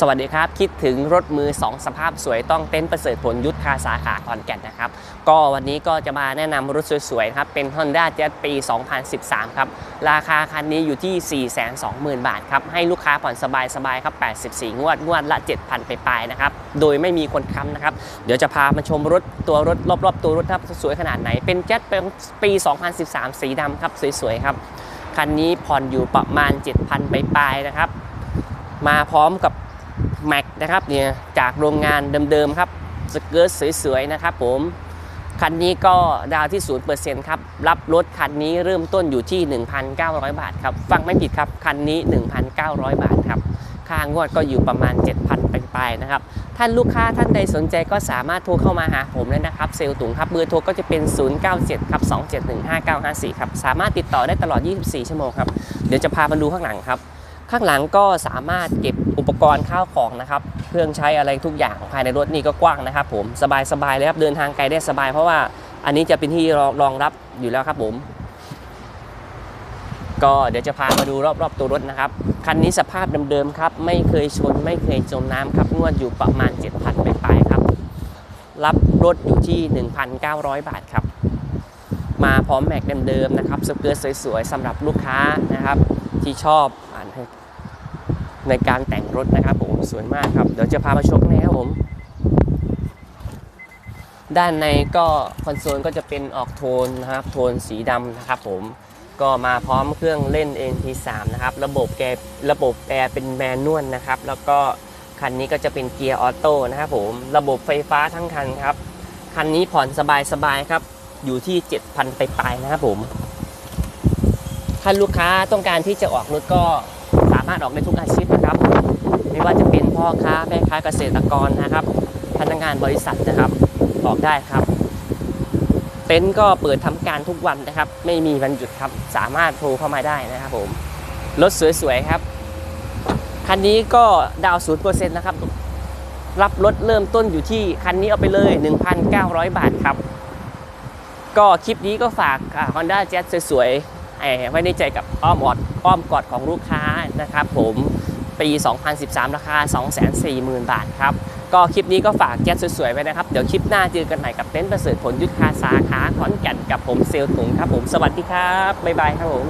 สวัสดีครับ คิดถึงรถมือ 2 สภาพสวยต้องเต้นประเสริฐผลยุทธคาสาขาขอนแก่นนะครับ ก็วันนี้ก็จะมาแนะนำรถสวยๆครับเป็น Honda Jazz ปี 2013 ครับ ราคาคันนี้อยู่ที่ 420,000 บาทครับ ให้ลูกค้าผ่อนสบายๆครับ 84 งวด งวดละ 7,000 ไปปลายๆนะครับ โดยไม่มีคนค้ำนะครับ เดี๋ยวจะพามาชมรถตัวรถรอบๆ ตัวรถครับสวยขนาดไหน เป็น Jazz ปี 2013 สีดำครับสวยๆครับคันนี้ผ่อนอยู่ประมาณ 7,000 ไปปลายๆนะครับมาพร้อมกับ แม็กนะครับเนี่ยจากโรงงานเดิมๆครับสเกิร์ตสวยๆนะครับผมคันนี้ก็ดาวที่0%ครับ รับรถคันนี้เริ่มต้นอยู่ที่ 1,900 บาทครับ ฟังไม่ผิดครับ คันนี้ 1,900 บาทครับ ค่างวดก็อยู่ประมาณ 7,000ไปลายๆนะครับ ท่านลูกค้าท่านใดสนใจก็สามารถโทรเข้ามาหาผมได้นะครับ เซลล์ตุงครับเบอร์โทรก็จะเป็น 097ครับ2715954 ครับ สามารถติดต่อได้ตลอด 24 ชั่วโมงครับ เดี๋ยวจะพามาดูข้างหลังครับ ข้างหลังก็สามารถเก็บอุปกรณ์ข้าวของนะครับเครื่องใช้อะไรทุกอย่างภายในรถนี่ก็กว้างนะครับ ผมสบายๆเลยครับเดินทางไกลได้สบาย เพราะว่าอันนี้จะเป็นที่รองรองรับอยู่แล้วครับผม ก็เดี๋ยวจะพามาดูรอบๆตัวรถนะครับคันนี้สภาพเดิมๆครับ ไม่เคยชนไม่เคยจมน้ำครับงวดอยู่ประมาณ 7,000ไปปลายๆครับ รับรถอยู่ที่ 1,900 บาทครับ มาพร้อมแม็กเดิมๆนะครับสเกิร์ตสวยๆสำหรับลูกค้านะครับ ที่ชอบ ในการแต่งรถนะครับผมสวยมากครับ เดี๋ยวจะพามาชมข้างในครับผม ด้านในก็คอนโซลก็จะเป็นออกโทนนะครับ โทนสีดำนะครับผมก็มาพร้อมเครื่องเล่น NT3 นะครับ ระบบแกระบบแอร์เป็นแมนนวลนะครับ แล้วก็คันนี้ก็จะเป็นเกียร์ออโต้นะครับผม ระบบไฟฟ้าทั้งคันครับ คันนี้ผ่อนสบายๆครับ อยู่ที่ 7,000 ไปปลายนะครับผม ถ้าลูกค้าต้องการที่จะออกรถก็ามารถออกได้ทุกอาชีพนะครับ ไม่ว่าจะเป็นพ่อค้าแม่ค้าเกษตรกรนะครับ พนักงานบริษัทนะครับ ออกได้ครับ เต็นท์ก็เปิดทำการทุกวันนะครับ ไม่มีวันหยุดครับ สามารถโทรเข้ามาได้นะครับผมรถสวยๆครับคันนี้ก็ดาวศูนย์เปอร์เซ็นต์นะครับรับรถเริ่มต้นอยู่ที่คันนี้เอาไปเลย 1,900 บาทครับ ก็คลิปนี้ก็ฝากฮอนด้าแจ๊สสวยๆไอ้ไว้ในใจกับอ้อมอดอ้อมกอดของลูกค้า นะครับผมปี 2013 ราคา 240,000 บาทครับ ก็คลิปนี้ก็ฝากแก๊สสวยๆไว้นะครับ เดี๋ยวคลิปหน้าเจอกันใหม่กับเต้นประเสริฐผลยุทธคาสาขาขอนแก่นกับผมเซลตุงครับผม สวัสดีครับ บ๊ายบายครับผม